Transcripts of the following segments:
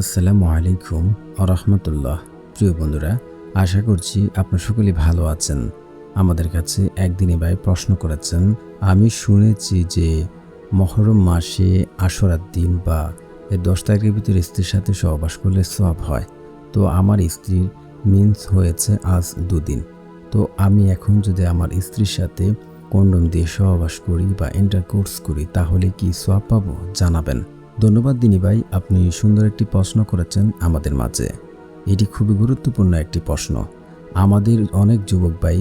আসসালামু আলাইকুম আরহামতুল্লাহ প্রিয় বন্ধুরা, আশা করছি আপনার সকলেই ভালো আছেন। আমাদের কাছে একদিনে ভাই প্রশ্ন করেছেন, আমি শুনেছি যে মহরম মাসে আশরার দিন বা এই দশ তারিখের ভিতরে স্ত্রীর সাথে সহবাস করলে সব হয়। তো আমার স্ত্রীর মিন্স হয়েছে আজ দুদিন। তো আমি এখন যদি আমার স্ত্রীর সাথে কন্ডম দিয়ে সহবাস করি বা ইন্টারকোর্স করি, তাহলে কি সোয়াব পাবো? জানাবেন। ধন্যবাদ দিনী ভাই, আপনি সুন্দর একটি প্রশ্ন করেছেন আমাদের মাঝে। এটি খুবই গুরুত্বপূর্ণ একটি প্রশ্ন। আমাদের অনেক যুবক ভাই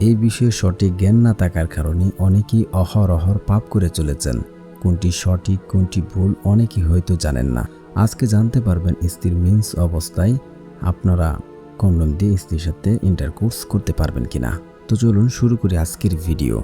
এই বিষয়ে সঠিক জ্ঞান না থাকার কারণে অনেকেই অহরহর পাপ করে চলেছেন। কোনটি সঠিক, কোনটি ভুল অনেকেই হয়তো জানেন না। আজকে জানতে পারবেন স্ত্রীর মিন্স অবস্থায় আপনারা কন্ডম দিয়ে স্ত্রীর সাথে ইন্টারকোর্স করতে পারবেন কিনা। তো চলুন শুরু করি আজকের ভিডিও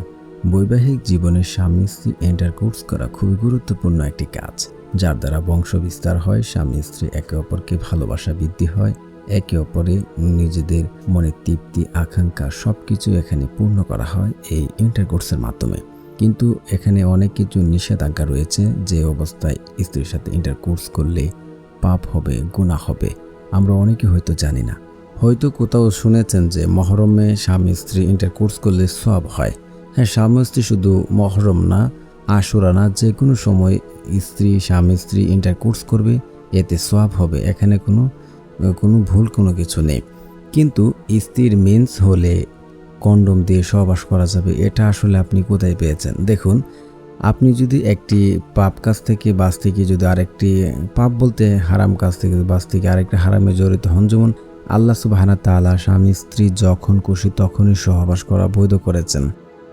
বৈবাহিক জীবনের স্বামী স্ত্রী ইন্টারকোর্স করা খুবই গুরুত্বপূর্ণ একটি কাজ। যার দ্বারা বংশ বিস্তার হয়, স্বামী স্ত্রী একে অপরকে ভালোবাসা বৃদ্ধি হয়, একে অপরে নিজেদের মনের তৃপ্তি, আকাঙ্ক্ষা সব কিছু এখানে পূর্ণ করা হয় এই ইন্টারকোর্সের মাধ্যমে। কিন্তু এখানে অনেক কিছু নিষেধাজ্ঞা রয়েছে যে অবস্থায় স্ত্রীর সাথে ইন্টারকোর্স করলে পাপ হবে গুণা হবে, আমরা অনেকে হয়তো জানি না। হয়তো কোথাও শুনেছেন যে মহরমে স্বামী স্ত্রী ইন্টারকোর্স করলে সব হয়। হ্যাঁ স্বামী স্ত্রী শুধু মহরম না আশুরা না যে কোনো সময় স্ত্রী, স্বামী, স্ত্রী ইন্টারকোর্স করবে, এতে সব হবে, এখানে কোনো কোনো ভুল কোনো কিছু নেই। কিন্তু স্ত্রীর মেন্স হলে কন্ডম দিয়ে সহবাস করা যাবে, এটা আসলে আপনি কোথায় পেয়েছেন? দেখুন, আপনি যদি একটি পাপ কাজ থেকে বাঁচতে গিয়ে যদি আরেকটি পাপ বলতে হারাম কাজ থেকে বাঁচতে গিয়ে আরেকটি হারামে জড়িত হন, যেমন আল্লাহ সুবাহানা তালা স্বামী, স্ত্রী যখন খুশি তখনই সহবাস করা বৈধ করেছেন।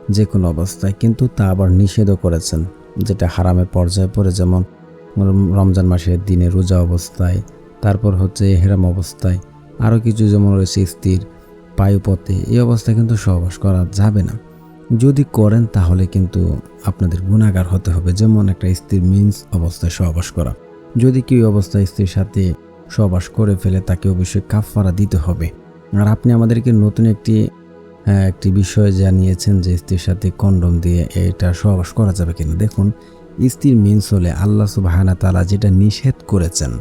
যে কোনো অবস্থায়, কিন্তু তা আবার নিষেধও করেছেন, যেটা হারামের পর্যায়ে পড়ে, যেমন রমজান মাসের দিনে রোজা অবস্থায়, তারপর হচ্ছে হেরাম অবস্থায়, আরও কিছু যেমন রয়েছে স্থির পায়ুপথে এই অবস্থায় কিন্তু সহবাস করা যাবে না। যদি করেন, তাহলে কিন্তু আপনাদের গুণাগার হতে হবে, যেমন একটা স্ত্রীর মিন্স অবস্থায় সহবাস করা। যদি কেউ অবস্থায় স্ত্রীর সাথে সহবাস করে ফেলে, তাকে অবশ্যই কাফারা দিতে হবে। আর আপনি আমাদেরকে নতুন একটি একটি বিষয় জানিয়েছেন যে স্ত্রীর সাথে কন্ডম দিয়ে এটা সহবাস করা যাবে কিনা। দেখুন, স্ত্রীর মিন্স হলে আল্লাহ সুবাহানা তালা যেটা নিষেধ করেছেন,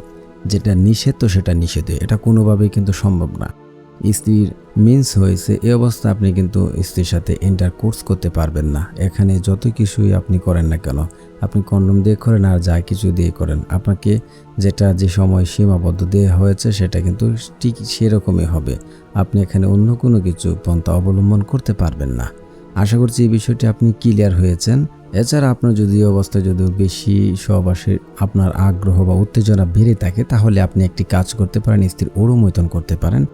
যেটা নিষেধ তো সেটা নিষেধে এটা কোনোভাবেই কিন্তু সম্ভব না। স্ত্রীর মিন্স হয়েছে এই অবস্থা আপনি কিন্তু স্ত্রীর সাথে ইন্টার কোর্স করতে পারবেন না। এখানে যত কিছুই আপনি করেন না কেন, আপনি কন্ডম দিয়ে করেন আর যা কিছু দিয়ে করেন, আপনাকে যেটা যে সময় সীমাবদ্ধ দেওয়া হয়েছে সেটা কিন্তু ঠিক সেরকমই হবে। আপনি এখানে অন্য কোনো কিছু পন্থা অবলম্বন করতে পারবেন না। আশা করছি এই বিষয়টি আপনি ক্লিয়ার হয়েছেন। এছাড়া আপনার যদি অবস্থায় যদি বেশি সহবাসের আপনার আগ্রহ বা উত্তেজনা বেড়ে থাকে, তাহলে আপনি একটি কাজ করতে পারেন, স্ত্রীর অনুমোদন করতে পারেন।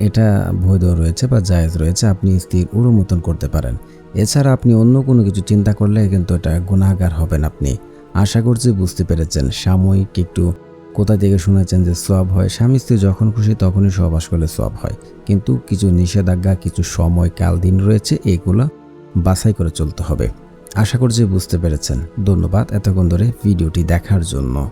এটা বৈধ রয়েছে বা জায়েজ রয়েছে, আপনি স্ত্রীর অনুমোদন করতে পারেন। এছাড়া আপনি অন্য কোনো কিছু চিন্তা করলে কিন্তু এটা গুণাগার হবেন আপনি। আশা করছি বুঝতে পেরেছেন। সাময়িক একটু কোথা থেকে শুনেছেন যে সব হয়, স্বামী স্ত্রী যখন খুশি তখনই সহবাস করলে সব হয়। কিন্তু কিছু নিষেধাজ্ঞা, কিছু সময় কাল দিন রয়েছে, এগুলো বাছাই করে চলতে হবে। আশা করছি বুঝতে পেরেছেন। ধন্যবাদ এতক্ষণ ধরে ভিডিওটি দেখার জন্য।